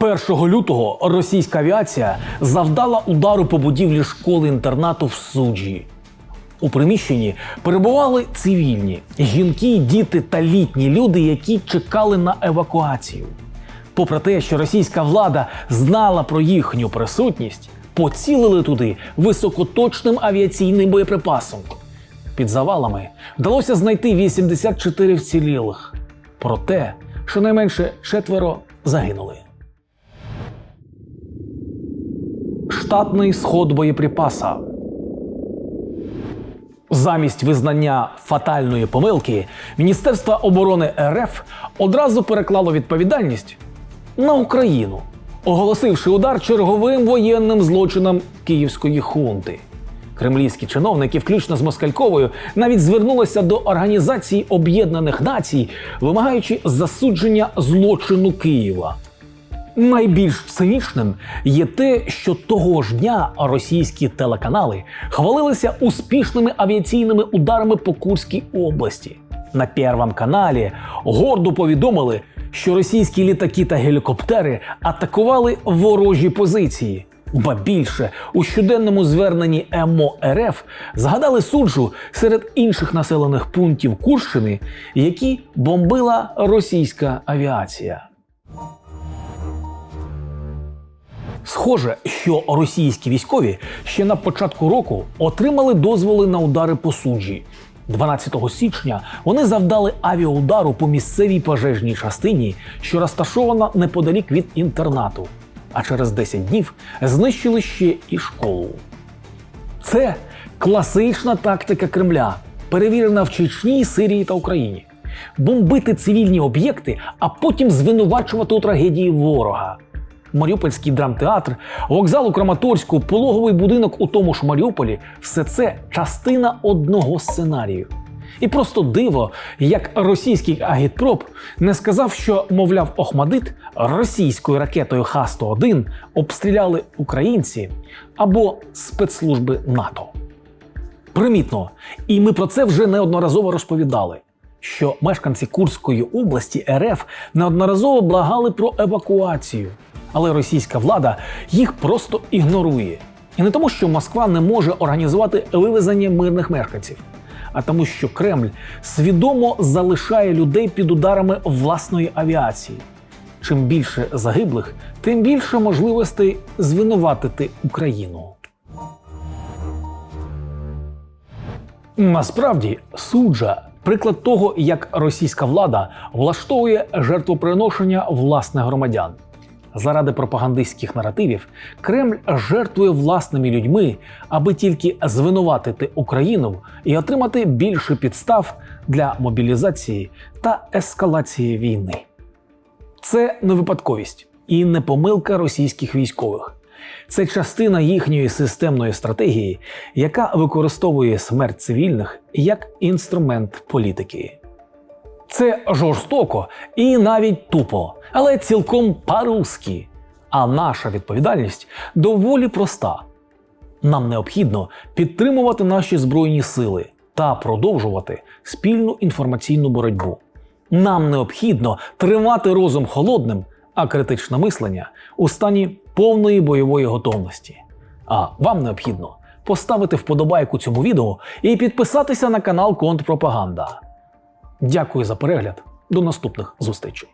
1 лютого російська авіація завдала удару по будівлі школи-інтернату в суджі. У приміщенні перебували цивільні жінки, діти та літні люди, які чекали на евакуацію. Попри те, що російська влада знала про їхню присутність, поцілили туди високоточним авіаційним боєприпасом. Під завалами вдалося знайти 84 вцілілих. Проте, щонайменше четверо загинули. Штатний сход боєприпаса. Замість визнання фатальної помилки Міністерство оборони РФ одразу переклало відповідальність на Україну, оголосивши удар черговим воєнним злочином київської хунти. Кремлівські чиновники, включно з Москальковою, навіть звернулися до Організації Об'єднаних Націй, вимагаючи засудження злочину Києва. Найбільш цинічним є те, що того ж дня російські телеканали хвалилися успішними авіаційними ударами по Курській області. На Первом каналі гордо повідомили, що російські літаки та гелікоптери атакували ворожі позиції. Ба більше у щоденному зверненні МО РФ згадали суджу серед інших населених пунктів Курщини, які бомбила російська авіація. Схоже, що російські військові ще на початку року отримали дозволи на удари по суджі. 12 січня вони завдали авіаудару по місцевій пожежній частині, що розташована неподалік від інтернату. А через 10 днів знищили ще і школу. Це класична тактика Кремля, перевірена в Чечні, Сирії та Україні. Бомбити цивільні об'єкти, а потім звинувачувати у трагедії ворога. Маріупольський драмтеатр, вокзал у Краматорську, пологовий будинок у тому ж Маріуполі все це частина одного сценарію. І просто диво, як російський агітпроп не сказав, що, мовляв, Охмадит російською ракетою Х-101 обстріляли українці або спецслужби НАТО. Примітно, і ми про це вже неодноразово розповідали. Що мешканці Курської області РФ неодноразово благали про евакуацію, але російська влада їх просто ігнорує. І не тому, що Москва не може організувати вивезення мирних мешканців, а тому, що Кремль свідомо залишає людей під ударами власної авіації. Чим більше загиблих, тим більше можливостей звинуватити Україну. Насправді, суджа приклад того, як російська влада влаштовує жертвоприношення власних громадян. Заради пропагандистських наративів Кремль жертвує власними людьми, аби тільки звинуватити Україну і отримати більше підстав для мобілізації та ескалації війни. Це не випадковість і не помилка російських військових. Це частина їхньої системної стратегії, яка використовує смерть цивільних як інструмент політики. Це жорстоко і навіть тупо, але цілком по-русски. А наша відповідальність доволі проста. Нам необхідно підтримувати наші збройні сили та продовжувати спільну інформаційну боротьбу. Нам необхідно тримати розум холодним, а критичне мислення у стані повної бойової готовності. А вам необхідно поставити вподобайку цьому відео і підписатися на канал Контрпропаганда. Дякую за перегляд. До наступних зустрічей.